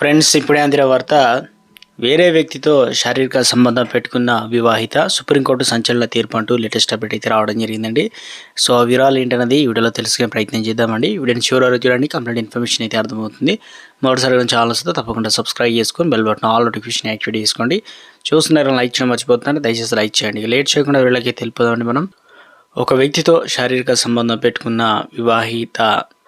Friends ఇప్పుడే అందిన వార్త వేరే వ్యక్తితో శారీరక సంబంధం పెట్టుకున్న వివాహిత సుప్రీంకోర్టు సంచలన తీర్పు అంటూ లేటెస్ట్ అప్డేట్ అయితే రావడం జరిగిందండి. సో ఆ వివరాలు ఏంటనేది ఈ వీడియోలో తెలుసుకునే ప్రయత్నం చేద్దామండి. వీడియోని చివరి వరకు చూడండి కంప్లీట్ ఇన్ఫర్మేషన్ అయితే అర్థమవుతుంది. మరోసారి ఛానల్ ఆలోచిస్తే తప్పకుండా సబ్స్క్రైబ్ చేసుకొని bell button all notification activate చేసుకోండి. చూస్తున్నారని లైక్ చేయడం మర్చిపోతున్నారు దయచేసి లైక్ చేయండి. లేట్ చేయకుండా వీళ్ళకి తెలుపుదామండి మనం. ఒక వ్యక్తితో శారీరక సంబంధం పెట్టుకున్న వివాహిత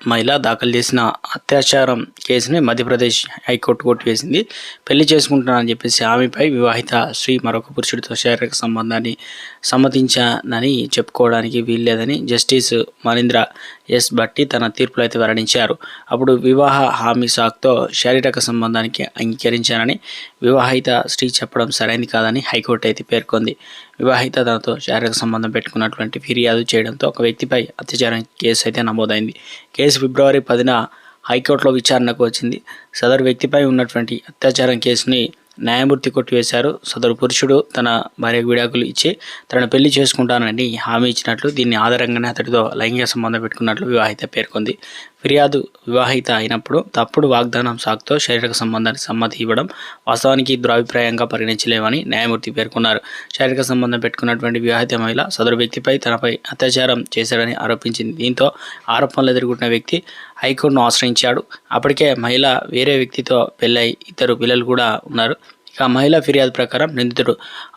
మహిళ దాఖలు చేసిన అత్యాచారం కేసుని మధ్యప్రదేశ్ హైకోర్టు కొట్టివేసింది పెళ్ళి చేసుకుంటున్నానని చెప్పేసి ఆమెపై వివాహిత స్త్రీ మరొక పురుషుడితో శారీరక సంబంధాన్ని సమ్మతించానని చెప్పుకోవడానికి వీల్లేదని జస్టిస్ మరీంద్ర ఎస్ బట్టి తన తీర్పులో అయితే వెల్లడించారు. అప్పుడు వివాహ హామీ సాక్తో శారీరక సంబంధానికి అంగీకరించానని వివాహిత స్త్రీ చెప్పడం సరైనది కాదని హైకోర్టు అయితే పేర్కొంది. వివాహిత తనతో శారీరక సంబంధం పెట్టుకున్నటువంటి ఫిర్యాదు చేయడంతో ఒక వ్యక్తిపై అత్యాచారం కేసు అయితే నమోదైంది. కేసు ఫిబ్రవరి పదిన హైకోర్టులో విచారణకు వచ్చింది. సదరు వ్యక్తిపై ఉన్నటువంటి అత్యాచారం కేసుని న్యాయమూర్తి కొట్టివేశారు సదరు పురుషుడు తన భార్యకు విడాకులు ఇచ్చి తనను పెళ్ళి చేసుకుంటానని హామీ ఇచ్చినట్లు దీన్ని ఆధారంగానే అతడితో లైంగిక సంబంధం పెట్టుకున్నట్లు వివాహిత పేర్కొంది. ఫిర్యాదు వివాహిత అయినప్పుడు తప్పుడు వాగ్దానం సాకుతో శారీరక సంబంధానికి సమ్మతి ఇవ్వడం వాస్తవానికి దురాభిప్రాయంగా పరిగణించలేమని న్యాయమూర్తి పేర్కొన్నారు. శారీరక సంబంధం పెట్టుకున్నటువంటి వివాహిత మహిళ సదరు వ్యక్తిపై తనపై అత్యాచారం చేశాడని ఆరోపించింది. దీంతో ఆరోపణలు ఎదుర్కొంటున్న వ్యక్తి హైకోర్టును ఆశ్రయించాడు. అప్పటికే మహిళ వేరే వ్యక్తితో పెళ్ళై ఇద్దరు పిల్లలు కూడా ఉన్నారు. ఇక మహిళ ఫిర్యాదు ప్రకారం నిందితుడు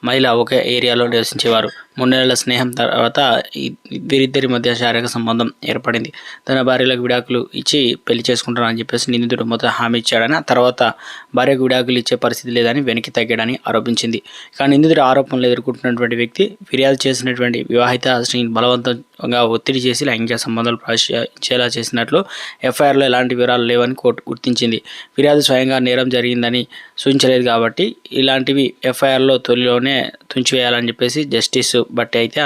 మహిళ ఒకే ఏరియాలో నివసించేవారు. మూడు నెలల స్నేహం తర్వాత వీరిద్దరి మధ్య శారీరక సంబంధం ఏర్పడింది. తన భార్యలకు విడాకులు ఇచ్చి పెళ్ళి చేసుకుంటానని చెప్పేసి నిందితుడు మొదట హామీ ఇచ్చాడని తర్వాత భార్యకు విడాకులు ఇచ్చే పరిస్థితి లేదని వెనక్కి తగ్గాడని ఆరోపించింది. కానీ నిందితుడు ఆరోపణలు ఎదుర్కొంటున్నటువంటి వ్యక్తి ఫిర్యాదు చేసినటువంటి వివాహిత స్త్రీని బలవంతంగా ఒత్తిడి చేసి లైంగిక సంబంధాలు ప్రవేశించేలా చేసినట్లు ఎఫ్ఐఆర్లో ఎలాంటి వివరాలు లేవని కోర్టు గుర్తించింది. ఫిర్యాదు స్వయంగా నేరం జరిగిందని సూచించలేదు కాబట్టి ఇలాంటివి ఎఫ్ఐఆర్లో తొలిలోనే తుంచివేయాలని చెప్పేసి జస్టిస్ బట్టి అయితే